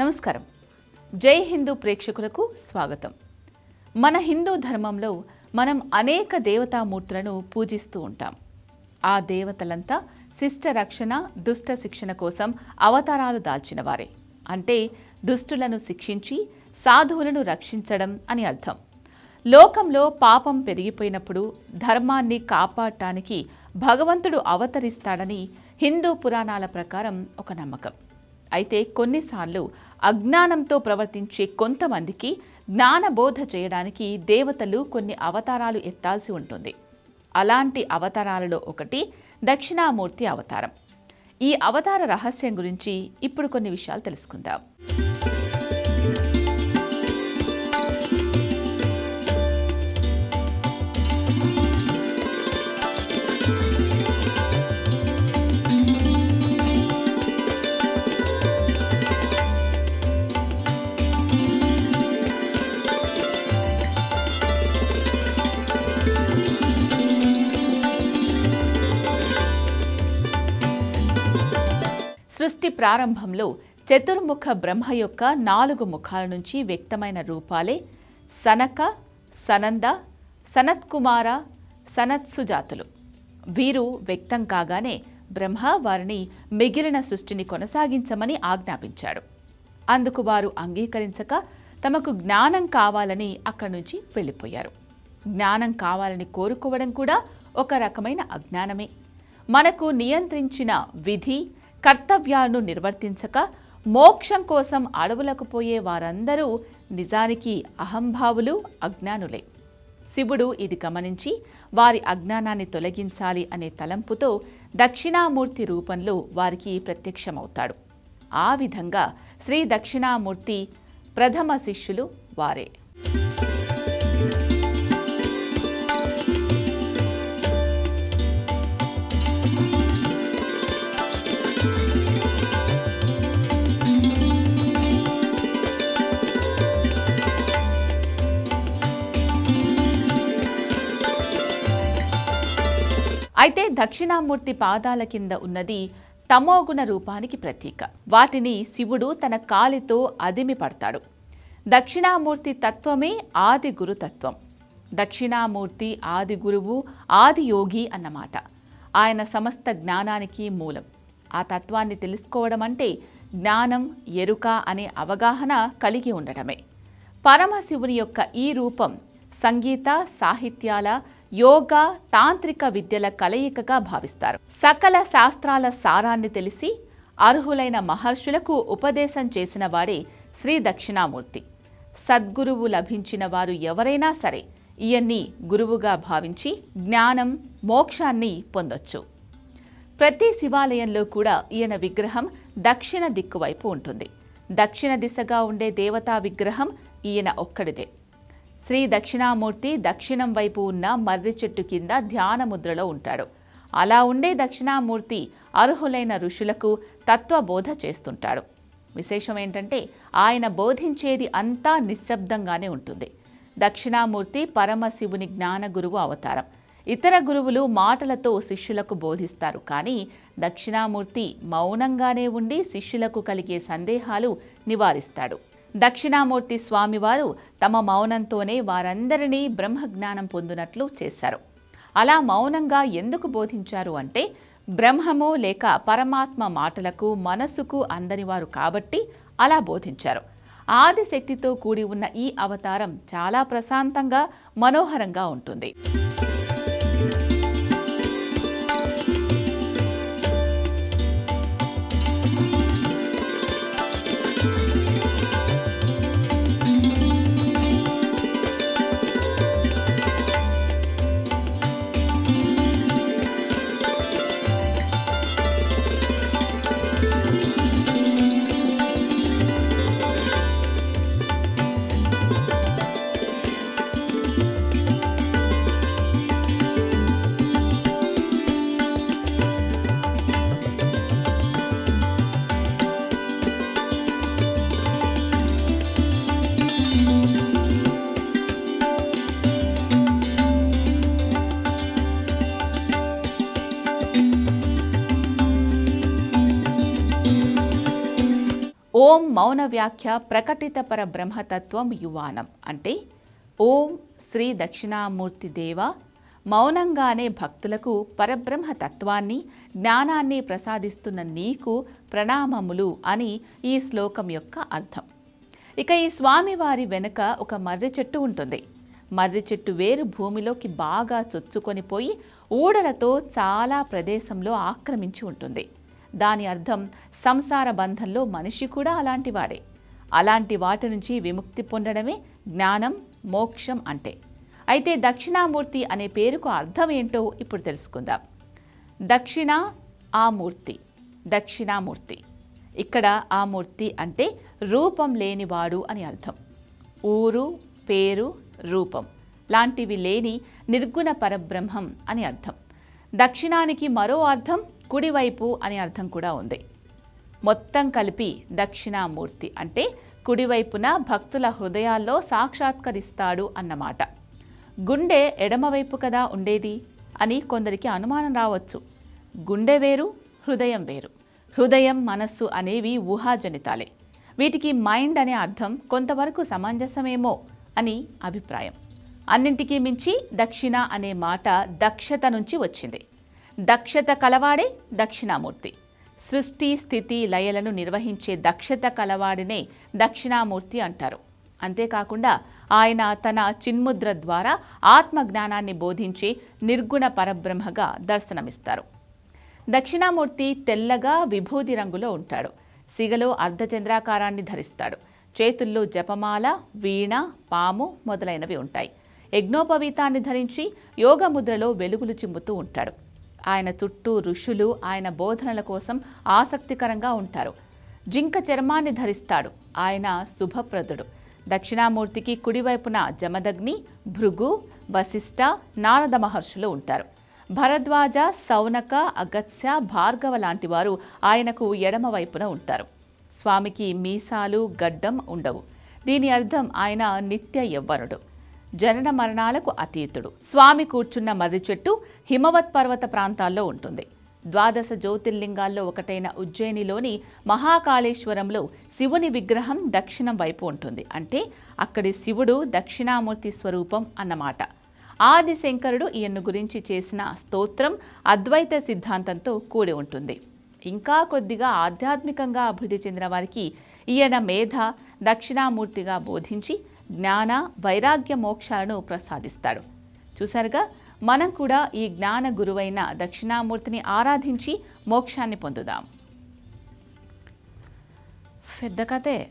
నమస్కారం. జై హిందూ ప్రేక్షకులకు స్వాగతం. మన హిందూ ధర్మంలో మనం అనేక దేవతామూర్తులను పూజిస్తూ ఉంటాం. ఆ దేవతలంతా శిష్ట రక్షణ దుష్ట శిక్షణ కోసం అవతారాలు దాల్చినవారే అంటే దుష్టులను శిక్షించి సాధువులను రక్షించడం అని అర్థం. లోకంలో పాపం పెరిగిపోయినప్పుడు ధర్మాన్ని కాపాడటానికి భగవంతుడు అవతరిస్తాడని హిందూ పురాణాల ప్రకారం ఒక నమ్మకం. అయితే కొన్నిసార్లు అజ్ఞానంతో ప్రవర్తించే కొంతమందికి జ్ఞానబోధ చేయడానికి దేవతలు కొన్ని అవతారాలు ఎత్తాల్సి ఉంటుంది. అలాంటి అవతారాలలో ఒకటి దక్షిణామూర్తి అవతారం. ఈ అవతార రహస్యం గురించి ఇప్పుడు కొన్ని విషయాలు తెలుసుకుందాం. సృష్టి ప్రారంభంలో చతుర్ముఖ బ్రహ్మ యొక్క నాలుగు ముఖాల నుంచి వ్యక్తమైన రూపాలే సనక సనంద సనత్కుమార సనత్సుజాతులు. వీరు వ్యక్తం కాగానే బ్రహ్మ వారిని మిగిలిన సృష్టిని కొనసాగించమని ఆజ్ఞాపించాడు. అందుకు వారు అంగీకరించక తమకు జ్ఞానం కావాలని అక్కడి నుంచి వెళ్ళిపోయారు. జ్ఞానం కావాలని కోరుకోవడం కూడా ఒక రకమైన అజ్ఞానమే. మనకు నియంత్రించిన విధి కర్తవ్యాలను నిర్వర్తించక మోక్షం కోసం అడవులకు పోయే వారందరూ నిజానికి అహంభావులు అజ్ఞానులే. శివుడు ఇది గమనించి వారి అజ్ఞానాన్ని తొలగించాలి అనే తలంపుతో దక్షిణామూర్తి రూపంలో వారికి ప్రత్యక్షమవుతాడు. ఆ విధంగా శ్రీ దక్షిణామూర్తి ప్రథమ శిష్యులు వారే. అయితే దక్షిణామూర్తి పాదాల కింద ఉన్నది తమోగుణ రూపానికి ప్రతీక. వాటిని శివుడు తన కాలితో అదిమి పడతాడు. దక్షిణామూర్తి తత్వమే ఆది గురుతత్వం దక్షిణామూర్తి ఆది గురువు ఆది యోగి అన్నమాట. ఆయన సమస్త జ్ఞానానికి మూలం. ఆ తత్వాన్ని తెలుసుకోవడం అంటే జ్ఞానం ఎరుక అనే అవగాహన కలిగి ఉండటమే. పరమశివుని యొక్క ఈ రూపం సంగీత సాహిత్యాల యోగా తాంత్రిక విద్యల కలయికగా భావిస్తారు. సకల శాస్త్రాల సారాన్ని తెలిసి అర్హులైన మహర్షులకు ఉపదేశం చేసిన వాడే శ్రీ దక్షిణామూర్తి. సద్గురువు లభించిన వారు ఎవరైనా సరే ఈయన్ని గురువుగా భావించి జ్ఞానం మోక్షాన్ని పొందొచ్చు. ప్రతి శివాలయంలో కూడా ఈయన విగ్రహం దక్షిణ దిక్కువైపు ఉంటుంది. దక్షిణ దిశగా ఉండే దేవతా విగ్రహం ఈయన ఒక్కడిదే. శ్రీ దక్షిణామూర్తి దక్షిణం వైపు ఉన్న మర్రి చెట్టు కింద ధ్యాన ముద్రలో ఉంటాడు. అలా ఉండే దక్షిణామూర్తి అర్హులైన ఋషులకు తత్వబోధ చేస్తుంటాడు. విశేషం ఏంటంటే ఆయన బోధించేది అంతా నిశ్శబ్దంగానే ఉంటుంది. దక్షిణామూర్తి పరమశివుని జ్ఞాన గురువు అవతారం. ఇతర గురువులు మాటలతో శిష్యులకు బోధిస్తారు కానీ దక్షిణామూర్తి మౌనంగానే ఉండి శిష్యులకు కలిగే సందేహాలు నివారిస్తాడు. దక్షిణామూర్తి స్వామివారు తమ మౌనంతోనే వారందరినీ బ్రహ్మజ్ఞానం పొందినట్లు చేశారు. అలా మౌనంగా ఎందుకు బోధించారు అంటే బ్రహ్మము లేక పరమాత్మ మాటలకు మనసుకు అందనివారు కాబట్టి అలా బోధించారు. ఆదిశక్తితో కూడి ఉన్న ఈ అవతారం చాలా ప్రశాంతంగా మనోహరంగా ఉంటుంది. ఓం మౌన వ్యాఖ్య ప్రకటిత పర బ్రహ్మతత్వం యువానం. అంటే ఓం శ్రీ దక్షిణామూర్తి దేవ మౌనంగానే భక్తులకు పరబ్రహ్మ తత్వాన్ని జ్ఞానాన్ని ప్రసాదిస్తున్న నీకు ప్రణామములు అని ఈ శ్లోకం యొక్క అర్థం. ఇక ఈ స్వామివారి వెనుక ఒక మర్రి చెట్టు ఉంటుంది. మర్రి చెట్టు వేరు భూమిలోకి బాగా చొచ్చుకొని పోయి ఊడలతో చాలా ప్రదేశంలో ఆక్రమించి ఉంటుంది. దాని అర్థం సంసార బంధంలో మనిషి కూడా అలాంటివాడే. అలాంటి వాటి నుంచి విముక్తి పొందడమే జ్ఞానం మోక్షం అంటే. అయితే దక్షిణామూర్తి అనే పేరుకు అర్థం ఏంటో ఇప్పుడు తెలుసుకుందాం. దక్షిణ ఆ మూర్తి దక్షిణామూర్తి. ఇక్కడ ఆ మూర్తి అంటే రూపం లేనివాడు అని అర్థం. ఊరు పేరు రూపం లాంటివి లేని నిర్గుణ పరబ్రహ్మం అని అర్థం. దక్షిణానికి మరో అర్థం కుడివైపు అని అర్థం కూడా ఉంది. మొత్తం కలిపి దక్షిణామూర్తి అంటే కుడివైపున భక్తుల హృదయాల్లో సాక్షాత్కరిస్తాడు అన్నమాట. గుండె ఎడమవైపు కదా ఉండేది? అని కొందరికి అనుమానం రావచ్చు. గుండె వేరు హృదయం వేరు. హృదయం మనస్సు అనేవి ఊహాజనితాలే. వీటికి మైండ్ అనే అర్థం కొంతవరకు సమంజసమేమో అని అభిప్రాయం. అన్నింటికీ మించి దక్షిణ అనే మాట దక్షత నుంచి వచ్చింది. దక్షత కలవాడే దక్షిణామూర్తి. సృష్టి స్థితి లయలను నిర్వహించే దక్షత కలవాడినే దక్షిణామూర్తి అంటారు. అంతేకాకుండా ఆయన తన చిన్ముద్ర ద్వారా ఆత్మజ్ఞానాన్ని బోధించి నిర్గుణ పరబ్రహ్మగా దర్శనమిస్తారు. దక్షిణామూర్తి తెల్లగా విభూది రంగులో ఉంటాడు. సిగలో అర్ధచంద్రాకారాన్ని ధరిస్తాడు. చేతుల్లో జపమాల వీణ పాము మొదలైనవి ఉంటాయి. యజ్ఞోపవీతాన్ని ధరించి యోగముద్రలో వెలుగులు చిమ్ముతూ ఉంటాడు. ఆయన చుట్టూ ఋషులు ఆయన బోధనల కోసం ఆసక్తికరంగా ఉంటారు. జింక చర్మాన్ని ధరిస్తాడు. ఆయన శుభప్రదుడు. దక్షిణామూర్తికి కుడివైపున జమదగ్ని భృగు వశిష్ఠ నారద మహర్షులు ఉంటారు. భరద్వాజ సౌనక అగత్స్య భార్గవ లాంటి వారు ఆయనకు ఎడమవైపున ఉంటారు. స్వామికి మీసాలు గడ్డం ఉండవు. దీని అర్థం ఆయన నిత్య యవ్వనుడు. జనన మరణాలకు అతీతుడు. స్వామి కూర్చున్న మర్రి చెట్టు హిమవత్ పర్వత ప్రాంతాల్లో ఉంటుంది. ద్వాదశ జ్యోతిర్లింగాల్లో ఒకటైన ఉజ్జయినిలోని మహాకాళేశ్వరంలో శివుని విగ్రహం దక్షిణం వైపు ఉంటుంది. అంటే అక్కడి శివుడు దక్షిణామూర్తి స్వరూపం అన్నమాట. ఆదిశంకరుడు ఈయన్ను గురించి చేసిన స్తోత్రం అద్వైత సిద్ధాంతంతో కూడి ఉంటుంది. ఇంకా కొద్దిగా ఆధ్యాత్మికంగా అభివృద్ధి చెందిన వారికి ఈయన మేధ దక్షిణామూర్తిగా బోధించి జ్ఞాన వైరాగ్య మోక్షాలను ప్రసాదిస్తాడు. చూసారుగా మనం కూడా ఈ జ్ఞాన గురువైన దక్షిణామూర్తిని ఆరాధించి మోక్షాన్ని పొందుదాం. పెద్ద కథే.